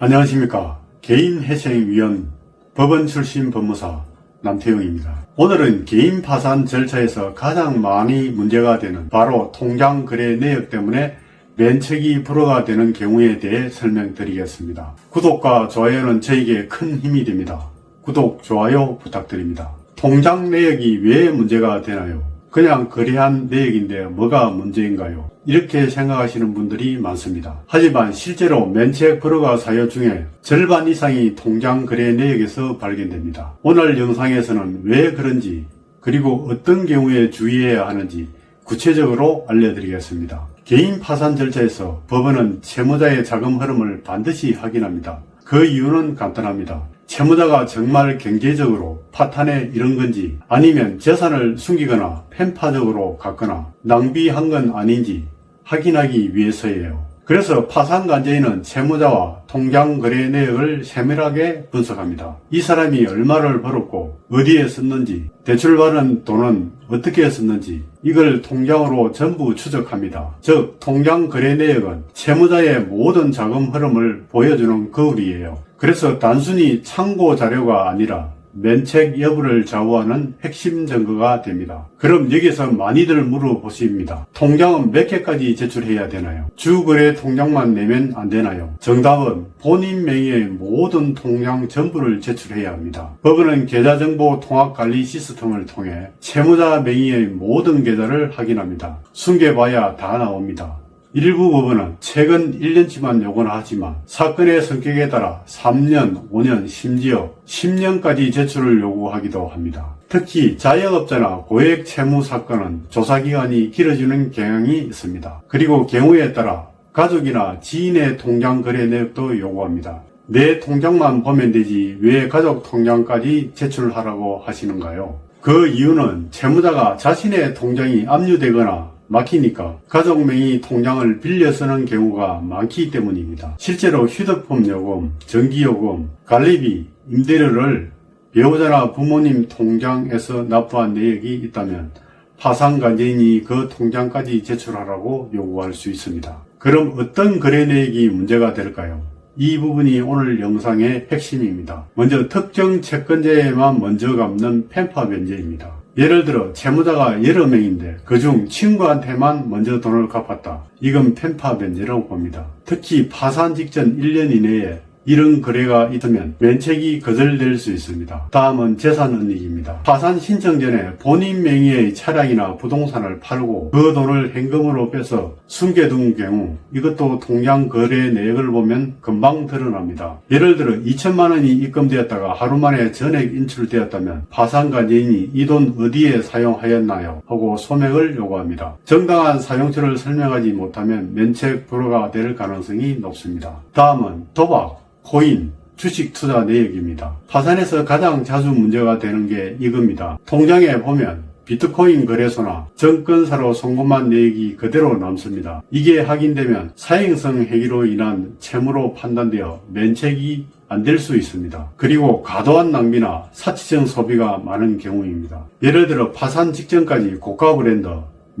안녕하십니까. 개인회생위원 법원 출신 법무사 남태용입니다. 오늘은 개인 파산 절차에서 가장 많이 문제가 되는 바로 통장 거래 내역 때문에 면책이 불허가 되는 경우에 대해 설명드리겠습니다. 구독과 좋아요는 저에게 큰 힘이 됩니다. 구독, 좋아요 부탁드립니다. 통장 내역이 왜 문제가 되나요? 그냥 거래한 내역인데 뭐가 문제인가요? 이렇게 생각하시는 분들이 많습니다. 하지만 실제로 면책 불허가 사유 중에 절반 이상이 통장 거래 내역에서 발견됩니다. 오늘 영상에서는 왜 그런지 그리고 어떤 경우에 주의해야 하는지 구체적으로 알려드리겠습니다. 개인 파산 절차에서 법원은 채무자의 자금 흐름을 반드시 확인합니다. 그 이유는 간단합니다. 채무자가 정말 경제적으로 파탄에 이른 건지 아니면 재산을 숨기거나 편파적으로 갔거나 낭비한 건 아닌지 확인하기 위해서예요. 그래서 파산관제인은 채무자와 통장 거래 내역을 세밀하게 분석합니다. 이 사람이 얼마를 벌었고 어디에 썼는지 대출받은 돈은 어떻게 썼는지 이걸 통장으로 전부 추적합니다. 즉 통장 거래 내역은 채무자의 모든 자금 흐름을 보여주는 거울이에요. 그래서 단순히 참고 자료가 아니라 면책 여부를 좌우하는 핵심 증거가 됩니다. 그럼 여기서 많이들 물어보십니다. 통장은 몇 개까지 제출해야 되나요? 주거래 통장만 내면 안 되나요? 정답은 본인 명의의 모든 통장 전부를 제출해야 합니다. 법원은 계좌정보 통합관리 시스템을 통해 채무자 명의의 모든 계좌를 확인합니다. 숨겨봐야 다 나옵니다. 일부 법원은 최근 1년치만 요구는 하지만 사건의 성격에 따라 3년, 5년, 심지어 10년까지 제출을 요구하기도 합니다. 특히 자영업자나 고액 채무 사건은 조사기간이 길어지는 경향이 있습니다. 그리고 경우에 따라 가족이나 지인의 통장 거래 내역도 요구합니다. 내 통장만 보면 되지 왜 가족 통장까지 제출하라고 하시는가요? 그 이유는 채무자가 자신의 통장이 압류되거나 막히니까 가족 명의 통장을 빌려 쓰는 경우가 많기 때문입니다. 실제로 휴대폰 요금, 전기요금, 관리비, 임대료를 배우자나 부모님 통장에서 납부한 내역이 있다면 파산관제인이 그 통장까지 제출하라고 요구할 수 있습니다. 그럼 어떤 거래 내역이 문제가 될까요? 이 부분이 오늘 영상의 핵심입니다. 먼저 특정 채권자에만 먼저 갚는 편파 변제입니다. 예를 들어 채무자가 여러 명인데 그중 친구한테만 먼저 돈을 갚았다. 이건 편파 변제라고 봅니다. 특히 파산 직전 1년 이내에 이런 거래가 있으면 면책이 거절될 수 있습니다. 다음은 재산 은닉입니다. 파산 신청 전에 본인 명의의 차량이나 부동산을 팔고 그 돈을 현금으로 빼서 숨겨둔 경우 이것도 통장 거래 내역을 보면 금방 드러납니다. 예를 들어 2천만 원이 입금되었다가 하루 만에 전액 인출되었다면 파산관제인이 이 돈 어디에 사용하였나요? 하고 소맥을 요구합니다. 정당한 사용처를 설명하지 못하면 면책 불허가 될 가능성이 높습니다. 다음은 도박, 코인, 주식 투자 내역입니다. 파산에서 가장 자주 문제가 되는 게 이겁니다. 통장에 보면 비트코인 거래소나 정권사로 송금한 내역이 그대로 남습니다. 이게 확인되면 사행성 회기로 인한 채무로 판단되어 면책이 안 될 수 있습니다. 그리고 과도한 낭비나 사치적 소비가 많은 경우입니다. 예를 들어 파산 직전까지 고가 브랜드,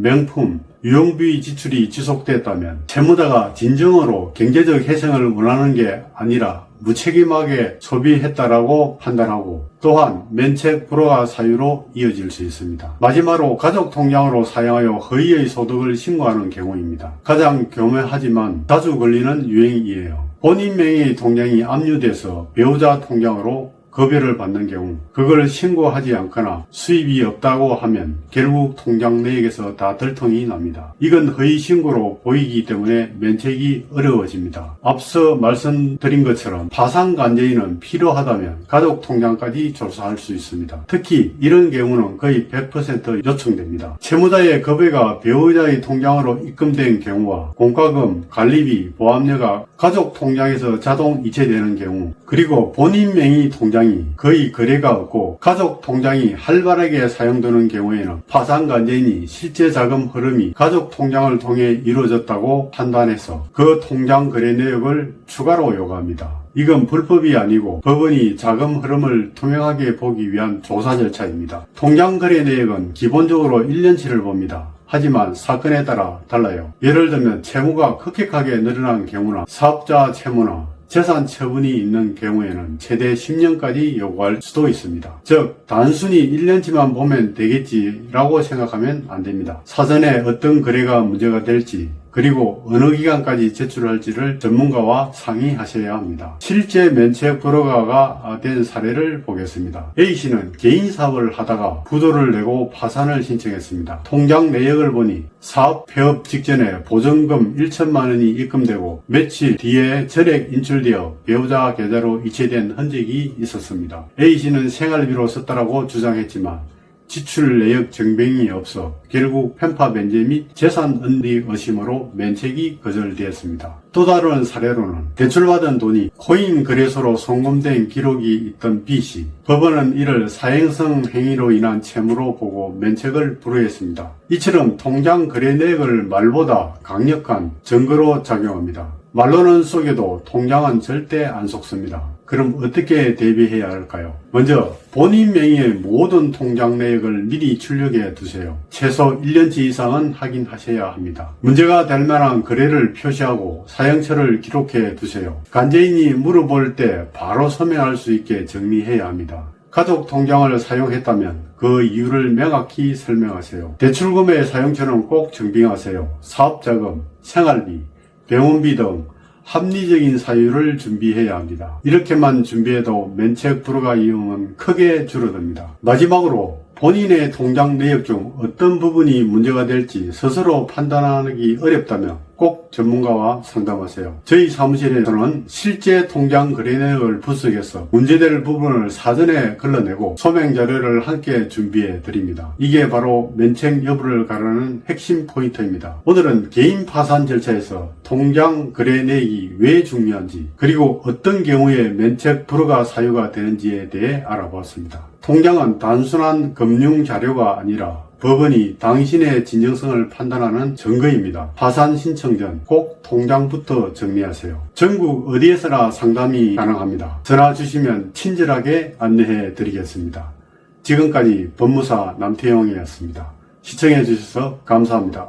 명품, 유용비 지출이 지속됐다면 채무자가 진정으로 경제적 혜생을 원하는 게 아니라 무책임하게 소비했다라고 판단하고 또한 면책 불허가 사유로 이어질 수 있습니다. 마지막으로 가족 통장으로 사용하여 허위의 소득을 신고하는 경우입니다. 가장 교묘하지만 자주 걸리는 유행이에요. 본인 명의의 통장이 압류돼서 배우자 통장으로 급여를 받는 경우 그걸 신고하지 않거나 수입이 없다고 하면 결국 통장 내역에서 다 들통이 납니다. 이건 허위 신고로 보이기 때문에 면책이 어려워집니다. 앞서 말씀드린 것처럼 파산관제인은 필요하다면 가족 통장까지 조사할 수 있습니다. 특히 이런 경우는 거의 100% 요청됩니다. 채무자의 급여가 배우자의 통장으로 입금된 경우와 공과금, 관리비, 보험료가 가족 통장에서 자동 이체되는 경우 그리고 본인 명의 통장 이 거의 거래가 없고 가족 통장이 활발하게 사용되는 경우에는 파산관제인이 실제 자금 흐름이 가족 통장을 통해 이루어졌다고 판단해서 그 통장 거래 내역을 추가로 요구합니다. 이건 불법이 아니고 법원이 자금 흐름을 투명하게 보기 위한 조사 절차입니다. 통장 거래 내역은 기본적으로 1년치를 봅니다. 하지만 사건에 따라 달라요. 예를 들면 채무가 급격하게 늘어난 경우나 사업자 채무나 재산 처분이 있는 경우에는 최대 10년까지 요구할 수도 있습니다. 즉 단순히 1년치만 보면 되겠지라고 생각하면 안 됩니다. 사전에 어떤 거래가 문제가 될지 그리고 어느 기간까지 제출할지를 전문가와 상의하셔야 합니다. 실제 면책 불허가가 된 사례를 보겠습니다. A씨는 개인 사업을 하다가 부도를 내고 파산을 신청했습니다. 통장 내역을 보니 사업 폐업 직전에 보증금 1천만 원이 입금되고 며칠 뒤에 전액 인출되어 배우자 계좌로 이체된 흔적이 있었습니다. A씨는 생활비로 썼다라고 주장했지만 지출 내역 증빙이 없어 결국 편파 면제 및 재산 은닉 의심으로 면책이 거절되었습니다. 또 다른 사례로는 대출받은 돈이 코인 거래소로 송금된 기록이 있던 B씨. 법원은 이를 사행성 행위로 인한 채무로 보고 면책을 불허했습니다. 이처럼 통장 거래 내역을 말보다 강력한 증거로 작용합니다. 말로는 속여도 통장은 절대 안 속습니다. 그럼 어떻게 대비해야 할까요? 먼저 본인 명의의 모든 통장 내역을 미리 출력해 두세요. 최소 1년치 이상은 확인하셔야 합니다. 문제가 될 만한 거래를 표시하고 사용처를 기록해 두세요. 간제인이 물어볼 때 바로 서명할 수 있게 정리해야 합니다. 가족 통장을 사용했다면 그 이유를 명확히 설명하세요. 대출금의 사용처는 꼭 증빙하세요. 사업자금, 생활비, 병원비 등 합리적인 사유를 준비해야 합니다. 이렇게만 준비해도 면책 불허가 이용은 크게 줄어듭니다. 마지막으로 본인의 통장 내역 중 어떤 부분이 문제가 될지 스스로 판단하기 어렵다면 꼭 전문가와 상담하세요. 저희 사무실에서는 실제 통장 거래 내역을 분석해서 문제될 부분을 사전에 걸러내고 소명 자료를 함께 준비해 드립니다. 이게 바로 면책 여부를 가르는 핵심 포인트입니다. 오늘은 개인 파산 절차에서 통장 거래 내역이 왜 중요한지 그리고 어떤 경우에 면책 불허가 사유가 되는지에 대해 알아보았습니다. 통장은 단순한 금융 자료가 아니라 법원이 당신의 진정성을 판단하는 증거입니다. 파산 신청 전 꼭 통장부터 정리하세요. 전국 어디에서나 상담이 가능합니다. 전화 주시면 친절하게 안내해 드리겠습니다. 지금까지 법무사 남태영이었습니다. 시청해 주셔서 감사합니다.